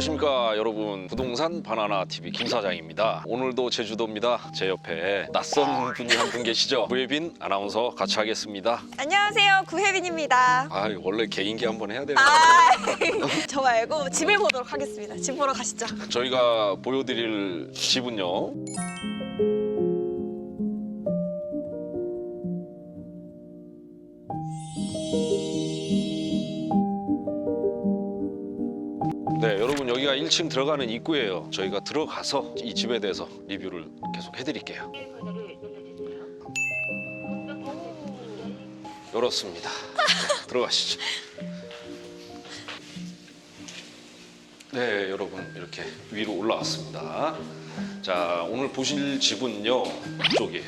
저는 부동산 바나나 TV 김 사장입니다. 오늘도 제주도입니다. 제 옆에 낯선 분이 한 분 계시죠? 구혜빈 아나운서 같이 하겠습니다. 안녕하세요 구혜빈입니다 아 원래 개인기 한번 해야 되는 아, 저 말고 집을 보도록 하겠습니다 집 보러 가시죠 저희가 보여드릴 집은요. 여러분 여기가 1층 들어가는 입구예요. 저희가 들어가서 이 집에 대해서 리뷰를 계속 해드릴게요. 열었습니다. 네, 들어가시죠. 네, 여러분 이렇게 위로 올라왔습니다. 자, 오늘 보실 집은요 이쪽이에요.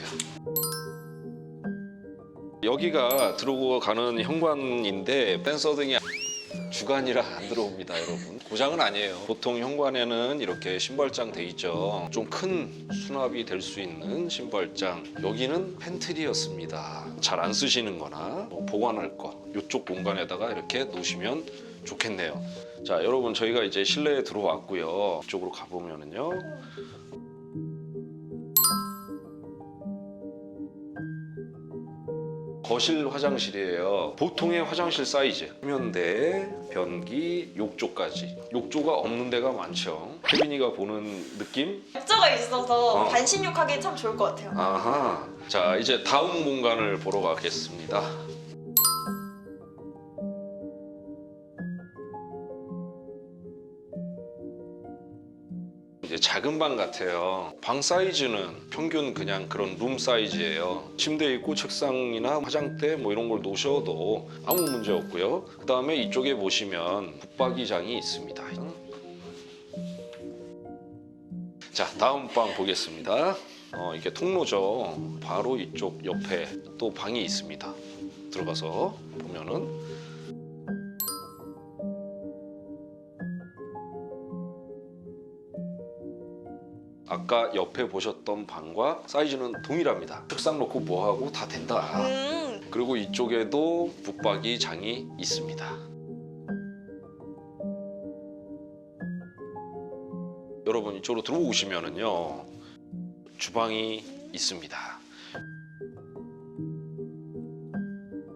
여기가 들어오고 가는 현관인데 댄서 등이 주간이라 안 들어옵니다, 여러분. 고장은 아니에요. 보통 현관에는 이렇게 신발장 돼 있죠. 좀 큰 수납이 될 수 있는 신발장. 여기는 팬트리였습니다. 잘 안 쓰시는 거나 뭐 보관할 거. 이쪽 공간에다가 이렇게 놓으시면 좋겠네요. 자, 여러분 저희가 이제 실내에 들어왔고요. 이쪽으로 가보면은요. 거실 화장실이에요. 보통의 화장실 사이즈. 세면대, 변기, 욕조까지. 욕조가 없는 데가 많죠. 혜빈이가 보는 느낌? 욕조가 있어서 어. 반신욕하기 참 좋을 것 같아요 아하. 자, 이제 다음 공간을 보러 가겠습니다. 이제 작은 방 같아요. 방 사이즈는 평균 그냥 그런 룸 사이즈예요. 침대 있고 책상이나 화장대 뭐 이런 걸 놓으셔도 아무 문제 없고요. 그 다음에 이쪽에 보시면 붙박이장이 있습니다. 자, 다음 방 보겠습니다. 어, 이게 통로죠. 바로 이쪽 옆에 또 방이 있습니다. 들어가서 보면은 아까 옆에 보셨던 방과 사이즈는 동일합니다. 책상 놓고 뭐하고 다 된다. 음, 그리고 이쪽에도 붙박이 장이 있습니다. 여러분 이쪽으로 들어오시면은요 주방이 있습니다.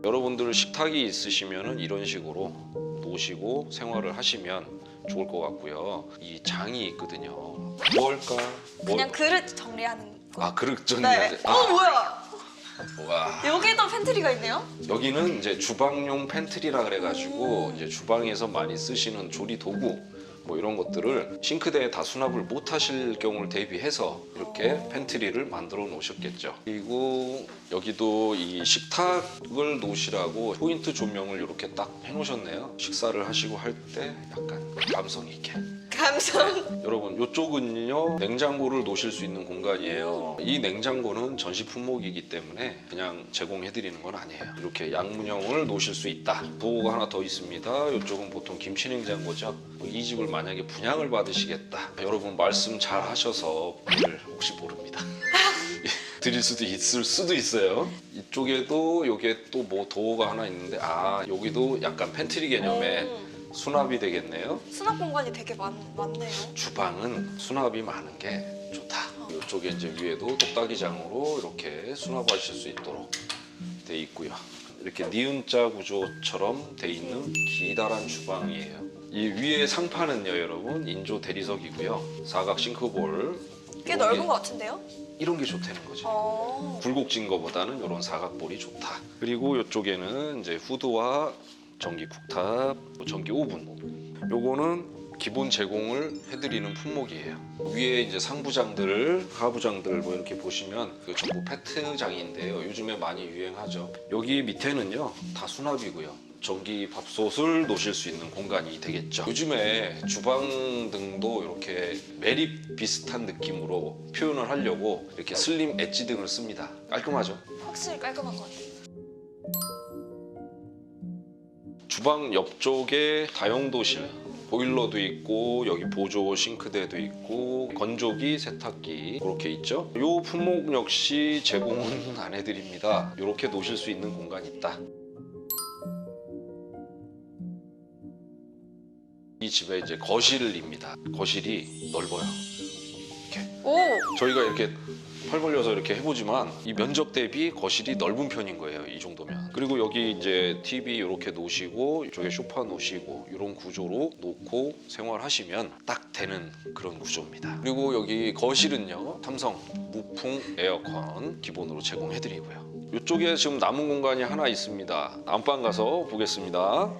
여러분들 식탁이 있으시면은 이런 식으로 놓으시고 생활을 하시면 좋을 것 같고요. 이 장이 있거든요. 뭐 할까? 뭐- 그냥 그릇 정리하는 거 아 그릇 정리해야 네. 돼. 어 아, 뭐야 와. 여기도 팬트리가 있네요 여기는 이제 주방용 팬트리라 그래가지고 이제 주방에서 많이 쓰시는 조리 도구 뭐 이런 것들을 싱크대에 다 수납을 못 하실 경우를 대비해서 이렇게 팬트리를 만들어 놓으셨겠죠. 그리고 여기도 이 식탁을 놓으시라고 포인트 조명을 이렇게 딱 해놓으셨네요. 식사를 하시고 할 때 약간 감성 있게. 감성 여러분 이쪽은요 냉장고를 놓으실 수 있는 공간이에요. 이 냉장고는 전시 품목이기 때문에 그냥 제공해 드리는 건 아니에요. 이렇게 양문형을 놓으실 수 있다. 도구가 하나 더 있습니다. 이쪽은 보통 김치 냉장고죠. 뭐이 집을 만약에 분양을 받으시겠다. 여러분 말씀 잘 하셔서 오늘 혹시 모릅니다. 드릴 수도 있을 수도 있어요. 이쪽에도 요게 또뭐 도구가 하나 있는데 아 여기도 약간 팬트리 개념의 음, 수납이 되겠네요 수납 공간이 되게 많, 많네요 주방은 수납이 많은 게 좋다. 이쪽에 이제 위에도 똑딱이장으로 이렇게 수납하실 수 있도록 돼 있고요. 이렇게 니은자 구조처럼 돼 있는 기다란 주방이에요. 이 위에 상판은요, 여러분 인조 대리석이고요. 사각 싱크볼. 꽤 넓은 게- 것 같은데요? 이런 게 좋다는 거죠. 어. 굴곡진 거보다는 이런 사각볼이 좋다. 그리고 이쪽에는 이제 후드와 전기 쿡탑, 뭐 전기 오븐. 요거는 기본 제공을 해드리는 품목이에요. 위에 이제 상부장들, 하부장들 뭐 이렇게 보시면 그 전부 페트장인데요. 요즘에 많이 유행하죠. 여기 밑에는요 다 수납이고요. 전기 밥솥을 놓으실 수 있는 공간이 되겠죠. 요즘에 주방 등도 이렇게 매립 비슷한 느낌으로 표현을 하려고 이렇게 슬림 엣지 등을 씁니다. 깔끔하죠? 확실히 깔끔한 것 같아요 주방 옆쪽에 다용도실 보일러도 있고 여기 보조 싱크대도 있고 건조기 세탁기 그렇게 있죠? 이 품목 역시 제공은 안 해드립니다. 이렇게 놓으실 수 있는 공간이 있다. 이이 집의 이제 거실입니다. 거실이 넓어요. 오, 저희가 이렇게 팔 벌려서 이렇게 해보지만 이 면적 대비 거실이 넓은 편인 거예요. 이 정도면. 그리고 여기 이제 TV 이렇게 놓으시고 이쪽에 소파 놓으시고 이런 구조로 놓고 생활하시면 딱 되는 그런 구조입니다. 그리고 여기 거실은요. 삼성 무풍 에어컨 기본으로 제공해드리고요. 이쪽에 지금 남은 공간이 하나 있습니다. 안방 가서 보겠습니다.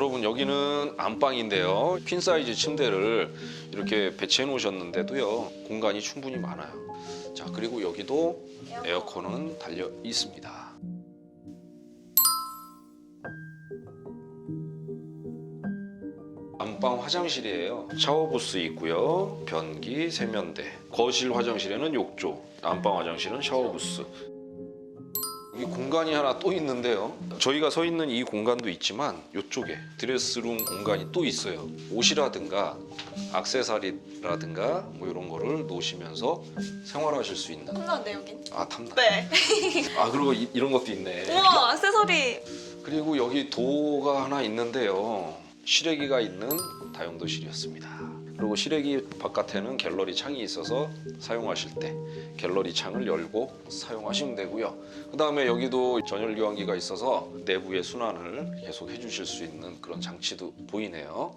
여러분 여기는 안방인데요. 퀸 사이즈 침대를 이렇게 배치해 놓으셨는데도요. 공간이 충분히 많아요. 자, 그리고 여기도 에어컨은 달려 있습니다. 안방 화장실이에요. 샤워 부스 있고요. 변기, 세면대. 거실 화장실에는 욕조. 안방 화장실은 샤워 부스. 여기 공간이 하나 또 있는데요. 저희가 서 있는 이 공간도 있지만 이쪽에 드레스룸 공간이 또 있어요. 옷이라든가 액세서리라든가 뭐 이런 거를 놓으시면서 생활하실 수 있는. 탐나는데 여긴. 아 탐나. 네. 아 그리고 이, 이런 것도 있네. 우와, 액세서리. 그리고 여기 도가 하나 있는데요. 실외기가 있는 다용도실이었습니다. 그리고 실외기 바깥에는 갤러리 창이 있어서 사용하실 때 갤러리 창을 열고 사용하시면 되고요. 그 다음에 여기도 전열 교환기가 있어서 내부의 순환을 계속 해주실 수 있는 그런 장치도 보이네요.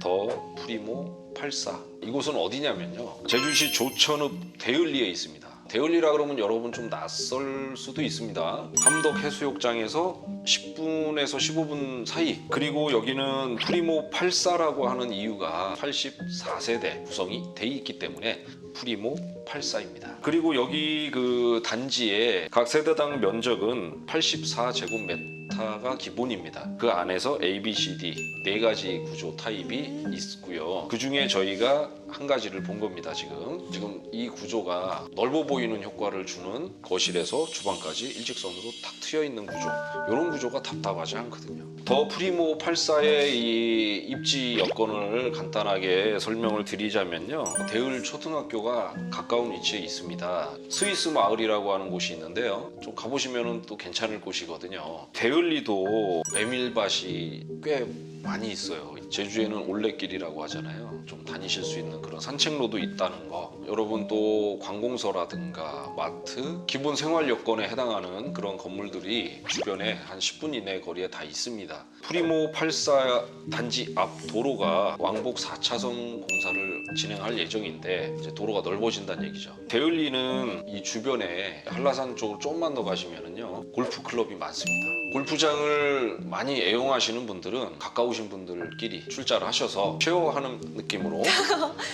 더 프리모 84 이곳은 어디냐면요 제주시 조천읍 대을리에 있습니다 대을리라 그러면 여러분 좀 낯설 수도 있습니다. 함덕 해수욕장에서 10분에서 15분 사이 그리고 여기는 프리모 84라고 하는 이유가 84세대 구성이 돼 있기 때문에 프리모 84입니다. 그리고 여기 그 단지의 각 세대당 면적은 84제곱미터 가 기본입니다. 그 안에서 A, B, C, D 네 가지 구조 타입이 있고요. 그 중에 저희가 한 가지를 본 겁니다. 지금 지금 이 구조가 넓어 보이는 효과를 주는 거실에서 주방까지 일직선으로 탁 트여 있는 구조. 이런 구조가 답답하지 않거든요. 더 프리모 84의 이 입지 여건을 간단하게 설명을 드리자면요. 대을 초등학교가 가까운 위치에 있습니다. 스위스 마을이라고 하는 곳이 있는데요. 좀 가보시면 또 괜찮을 곳이거든요. 대을리도 메밀밭이 꽤 많이 있어요. 제주에는 올레길이라고 하잖아요. 좀 다니실 수 있는 그런 산책로도 있다는 거. 여러분 또 관공서라든가 마트, 기본 생활 여건에 해당하는 그런 건물들이 주변에 한 10분 이내 거리에 다 있습니다. 프리모 84 단지 앞 도로가 왕복 4차선 공사를 진행할 예정인데 이제 도로가 넓어진다는 얘기죠. 대을리는 이 주변에 한라산 쪽으로 조금만 더 가시면은요 골프 클럽이 많습니다. 골프장을 많이 애용하시는 분들은 가까우신 분들끼리 출자를 하셔서 쉐어하는 느낌으로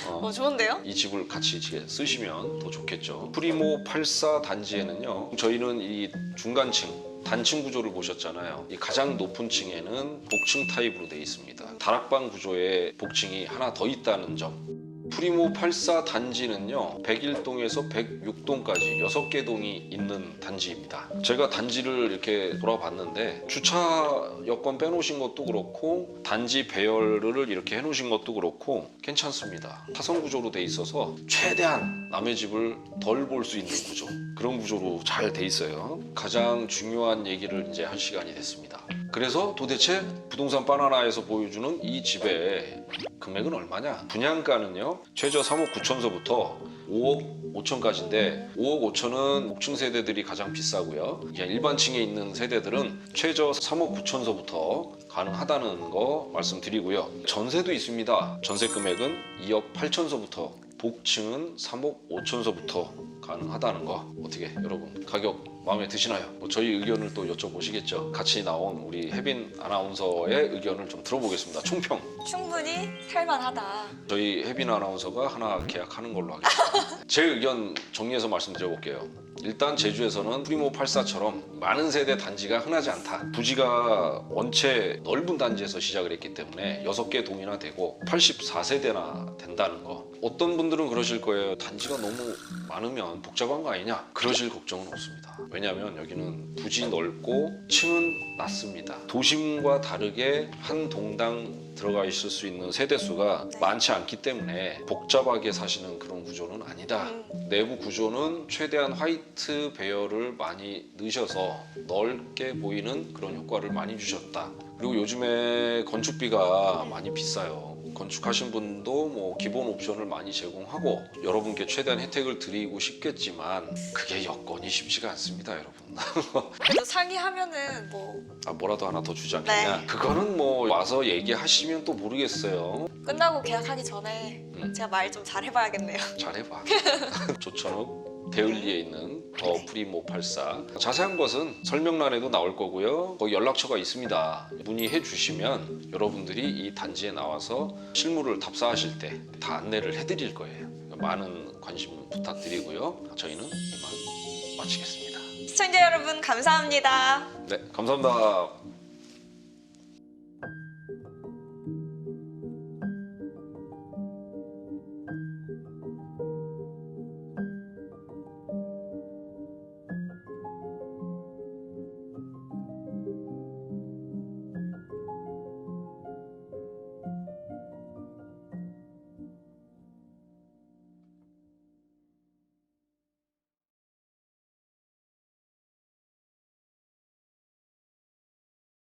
어, 어, 좋은데요? 이 집을 같이 이제 쓰시면 더 좋겠죠. 프리모 84 단지에는요, 저희는 이 중간층 단층 구조를 보셨잖아요. 이 가장 높은 층에는 복층 타입으로 되어 있습니다. 다락방 구조에 복층이 하나 더 있다는 점. 프리모 84 단지는요 101동에서 106동까지 6개 동이 있는 단지입니다. 제가 단지를 이렇게 돌아봤는데 주차 여건 빼놓으신 것도 그렇고 단지 배열을 이렇게 해놓으신 것도 그렇고 괜찮습니다. 타선 구조로 돼 있어서 최대한 남의 집을 덜 볼 수 있는 구조 그런 구조로 잘 돼 있어요. 가장 중요한 얘기를 이제 할 시간이 됐습니다. 그래서 도대체 부동산 바나나에서 보여주는 이 집의 금액은 얼마냐? 분양가는요 최저 3억 9천서부터 5억 5천까지인데 5억 5천은 목층 세대들이 가장 비싸고요. 그냥 일반층에 있는 세대들은 최저 3억 9천서부터 가능하다는 거 말씀드리고요. 전세도 있습니다. 전세 금액은 2억 8천서부터 복층은 3억 5천서부터 가능하다는 거 어떻게 여러분 가격 마음에 드시나요? 뭐 저희 의견을 또 여쭤보시겠죠. 같이 나온 우리 혜빈 아나운서의 의견을 좀 들어보겠습니다. 총평. 충분히 살만하다. 저희 혜빈 아나운서가 하나 계약하는 걸로 하겠습니다. 제 의견 정리해서 말씀드려볼게요. 일단 제주에서는 프리모 84처럼 많은 세대 단지가 흔하지 않다. 부지가 원체 넓은 단지에서 시작을 했기 때문에 6개 동이나 되고 84세대나 된다는 거. 어떤 분들은 그러실 거예요. 단지가 너무 많으면 복잡한 거 아니냐? 그러실 걱정은 없습니다. 왜냐하면 여기는 부지 넓고 층은 낮습니다. 도심과 다르게 한 동당 들어가 있을 수 있는 세대수가 네. 많지 않기 때문에 복잡하게 사시는 그런 구조는 아니다. 내부 구조는 최대한 화이트 배열을 많이 넣으셔서 넓게 보이는 그런 효과를 많이 주셨다. 그리고 요즘에 건축비가 많이 비싸요. 건축하신 분도 뭐 기본 옵션을 많이 제공하고 여러분께 최대한 혜택을 드리고 싶겠지만 그게 여건이 쉽지가 않습니다, 여러분. 그래도 상의하면은 뭐 아 뭐라도 하나 더 주지 않겠냐? 네. 그거는 뭐 와서 얘기하시면 또 모르겠어요. 끝나고 계약하기 전에 음. 제가 말 좀 잘 해봐야겠네요. 잘해봐. 조천읍 대을리에 있는 더 프리모 84 자세한 것은 설명란에도 나올 거고요. 거기 연락처가 있습니다. 문의해 주시면 여러분들이 이 단지에 나와서 실물을 답사하실 때 다 안내를 해 드릴 거예요. 많은 관심 부탁드리고요. 저희는 이만 마치겠습니다. 시청자 여러분 감사합니다. 네, 감사합니다.